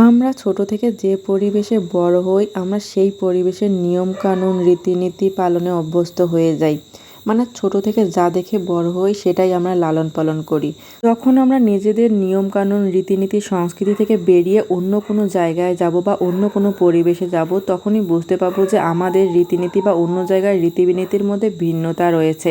আমরা ছোট থেকে যে পরিবেশে বড় হই, আমরা সেই পরিবেশের নিয়মকানুন, রীতিনীতি পালনে অভ্যস্ত হয়ে যাই। মানে ছোট থেকে যা দেখে বড় হই সেটাই আমরা লালন পালন করি। যখন আমরা নিজেদের নিয়মকানুন, রীতিনীতি, সংস্কৃতি থেকে বেরিয়ে অন্য কোনো জায়গায় যাব বা অন্য কোনো পরিবেশে যাব, তখনই বুঝতে পারব যে আমাদের রীতিনীতি বা অন্য জায়গায় রীতিবিনীতির মধ্যে ভিন্নতা রয়েছে।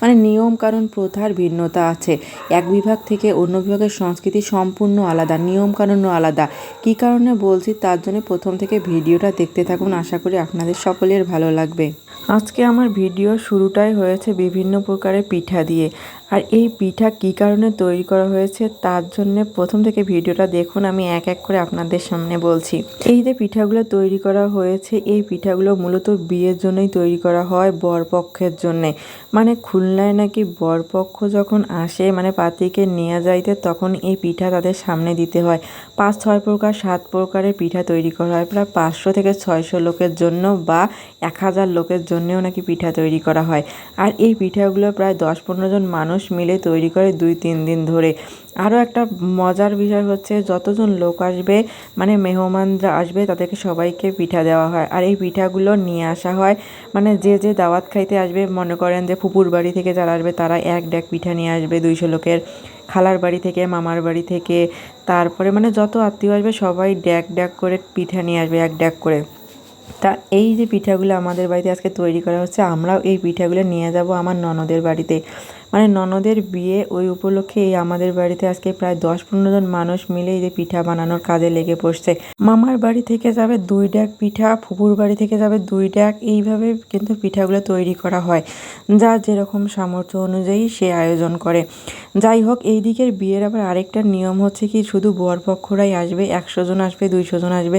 মানে নিয়ম কারণ প্রথার ভিন্নতা আছে। এক বিভাগ থেকে অন্য বিভাগের সংস্কৃতি সম্পূর্ণ আলাদা নিয়ম কানুনও আলাদা। কী কারণে বলছি? তার জন্য প্রথম থেকে ভিডিওটা দেখতে থাকুন। আশা করি আপনাদের সকলের ভালো লাগবে। আজকে আমার ভিডিও শুরুটাই হয়েছে বিভিন্ন প্রকারের পিঠা দিয়ে। আর এই পিঠা কী কারণে তৈরি করা হয়েছে তার জন্য প্রথম থেকে ভিডিওটা দেখুন, আমি এক এক করে আপনাদের সামনে বলছি। এই যে পিঠাগুলো তৈরি করা হয়েছে, এই পিঠাগুলো মূলত বিয়ের জন্যই তৈরি করা হয় বরপক্ষের জন্যে। মানে খুলনায় নাকি বরপক্ষ যখন আসে মানে পাতিকে নিয়ে যাইতে, তখন এই পিঠা তাদের সামনে দিতে হয়। পাঁচ, ছয় প্রকার, সাত প্রকারের পিঠা তৈরি করা হয়। প্রায় পাঁচশো থেকে ছয়শো লোকের জন্য বা এক হাজার লোকের জন্যেও নাকি পিঠা তৈরি করা হয়। আর এই পিঠাগুলো প্রায় দশ পনেরো জন মানুষ মিলে তৈরি করে দুই তিন দিন ধরে। আরও একটা মজার বিষয় হচ্ছে যতজন লোক আসবে মানে মেহমানরা আসবে, তাদেরকে সবাইকে পিঠা দেওয়া হয়। আর এই পিঠাগুলো নিয়ে আসা হয় মানে যে যে দাওয়াত খাইতে আসবে, মনে করেন যে ফুপুর বাড়ি থেকে যারা আসবে, তারা এক ডেক পিঠা নিয়ে আসবে দুইশো লোকের। খালার বাড়ি থেকে, মামার বাড়ি থেকে, তারপরে মানে যত আত্মীয় আসবে, সবাই ড্যাক ড্যাক করে পিঠা নিয়ে আসবে, এক ড্যাক করে। তা এই যে পিঠাগুলো আমাদের বাড়িতে আজকে তৈরি করা হচ্ছে, আমরাও এই পিঠাগুলো নিয়ে যাব আমার ননদের বাড়িতে। মানে ননদের বিয়ে ওই উপলক্ষে এই আমাদের বাড়িতে আজকে প্রায় দশ পনেরো জন মানুষ মিলে এই যে পিঠা বানানোর কাজে লেগে পড়ছে। মামার বাড়ি থেকে যাবে দুই ডাক পিঠা, ফুপুর বাড়ি থেকে যাবে দুই ডাক, এইভাবে কিন্তু পিঠাগুলো তৈরি করা হয়। যা যেরকম সামর্থ্য অনুযায়ী সে আয়োজন করে। যাই হোক, এই দিকের বিয়ের আবার আরেকটা নিয়ম হচ্ছে কি, শুধু বরপক্ষরাই আসবে, একশো জন আসবে, দুইশো জন আসবে,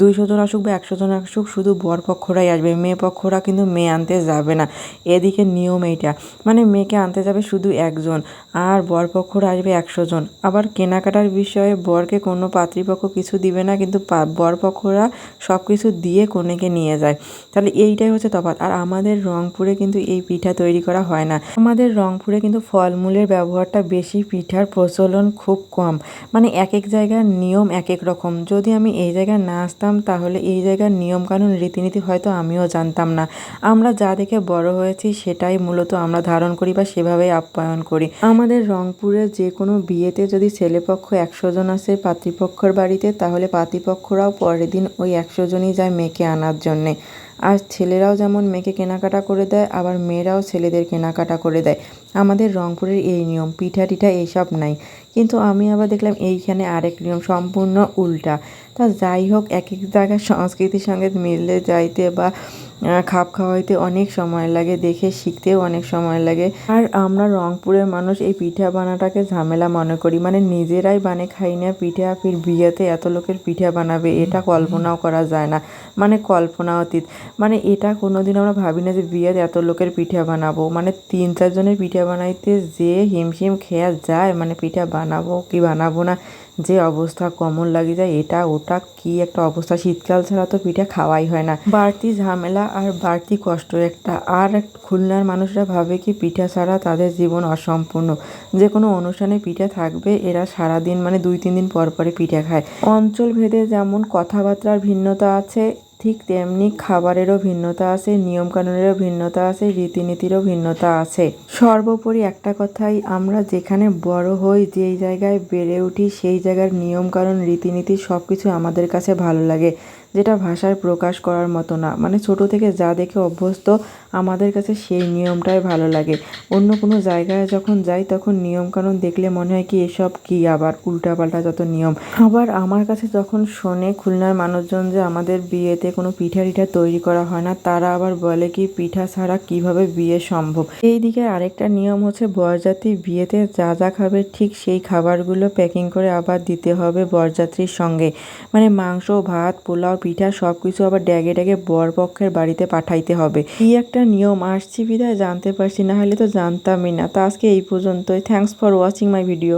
দুইশো জন আসুক বা একশো জন আসুক, শুধু বরপক্ষরাই আসবে। মেয়ে পক্ষরা কিন্তু মেয়ে আনতে যাবে না। এদিকে নিয়ম এইটা। মানে মেয়েকে আনতে যাবে শুধু একজন। আর বরপক্ষরা আসবে একশো জন। আবার কেনাকাটার বিষয়ে বরকে কোনো পাত্রীপক্ষ কিছু দিবে না, কিন্তু বরপক্ষরা সব কিছু দিয়ে কনেকে নিয়ে যায়। তাহলে এইটাই হচ্ছে তফাৎ। আর আমাদের রংপুরে কিন্তু এই পিঠা তৈরি করা হয় না। আমাদের রংপুরে কিন্তু ফলমূলের ব্যবহারটা বেশি, পিঠার প্রচলন খুব কম। মানে এক এক জায়গার নিয়ম এক এক রকম। যদি আমি এই জায়গায় না আসতাম, তাহলে এই জায়গার নিয়মকানুন, রীতিনীতি হয়তো আমিও জানতাম না। আমরা যা দেখে বড় হয়েছি, সেটাই মূলত আমরা ধারণ করি বা সেভাবেই আপ্যায়ন করি। আমাদের রংপুরে যে কোনো বিয়েতে যদি ছেলেপক্ষ একশো জন আসে পাত্রীপক্ষর বাড়িতে, তাহলে পাত্রীপক্ষরাও পরের দিন ওই একশো জনই যায় মেয়েকে আনার জন্যে। আর ছেলেরাও যেমন মেয়েকে কেনাকাটা করে দেয় আবার মেয়েরাও ছেলেদের কেনাকাটা করে দেয়। আমাদের রংপুরের এই নিয়ম পিঠা টিঠা এইসব নাই। কিন্তু আমি আবার দেখলাম এইখানে আরেক নিয়ম সম্পূর্ণ উল্টা। তা যাই হোক এক এক জায়গার সংস্কৃতির সঙ্গে মিললে যাইতে বা খাপ খাওয়াইতে অনেক সময় লাগে দেখে শিখতেও অনেক সময় লাগে। আর আমরা রংপুরের মানুষ এই পিঠা বানাটাকে ঝামেলা মনে করি। মানে নিজেরাই বানে খাই না পিঠা ফির বিয়েতে এত লোকের পিঠা বানাবে এটা কল্পনাও করা যায় না। মানে কল্পনা অতীত মানে এটা কোনোদিন আমরা ভাবি না যে বিয়েতে এত লোকের পিঠা বানাবো। মানে তিন চারজনের পিঠা বানাইতে যে হিমশিম খেয়া যায় মানে পিঠা বানাবো কি বানাবো না, যে অবস্থা কমন লাগে যায়, এটা, ওটা কি একটা অবস্থা? শীতকাল ছাড়া তো পিঠা খাওয়াই হয় না। বাড়তি ঝামেলা আর বাড়তি কষ্ট একটা। আর খুলনার মানুষরা ভাবে কি পিঠা ছাড়া তাদের জীবন অসম্পূর্ণ। যে কোনো অনুষ্ঠানে পিঠা থাকবে, এরা সারাদিন মানে দুই, তিন দিন পর পরে পিঠা খায়। অঞ্চল ভেদে যেমন কথাবার্তার ভিন্নতা আছে ঠিক তেমনি খাবারেরও ভিন্নতা আছে, নিয়মকানুনেরও ভিন্নতা আছে, রীতিনীতিরও ভিন্নতা আছে। সর্বোপরি একটা কথাই, আমরা যেখানে বড় হই, যেই জায়গায় বেড়ে উঠি, সেই জায়গার নিয়মকানুন, রীতিনীতি সব কিছু আমাদের কাছে ভালো লাগে। যেটা ভাষায় প্রকাশ করার মতো না। মানে ছোট থেকে যা দেখে অভ্যস্ত, আমাদের কাছে সেই নিয়মটাই ভালো লাগে। অন্য কোনো জায়গায় যখন যাই, তখন নিয়মকানুন দেখলে মনে হয় কি, এসব কি আবার উল্টাপাল্টা যত নিয়ম। আবার আমার কাছে যখন শোনে খুলনার মানুষজন যে আমাদের বিয়েতে কোনো পিঠা টিঠা তৈরি করা হয় না, তারা আবার বলে কি, পিঠা ছাড়া কীভাবে বিয়ে সম্ভব? এই দিকে আরেকটা নিয়ম হচ্ছে বরযাত্রী বিয়েতে যা যা খাবে ঠিক সেই খাবারগুলো প্যাকিং করে আবার দিতে হবে বরযাত্রীর সঙ্গে। মানে মাংস, ভাত, পোলাও পিঠা সব কিছু আবার ড্যাগে ড্যাগে বরপক্ষের বাড়িতে পাঠাইতে হবে। কি একটা নিয়ম আসছি বিদায় জানতে পারছি না হলে তো জানতামই না। তা আজকে এই পর্যন্তই। Thanks for watching my video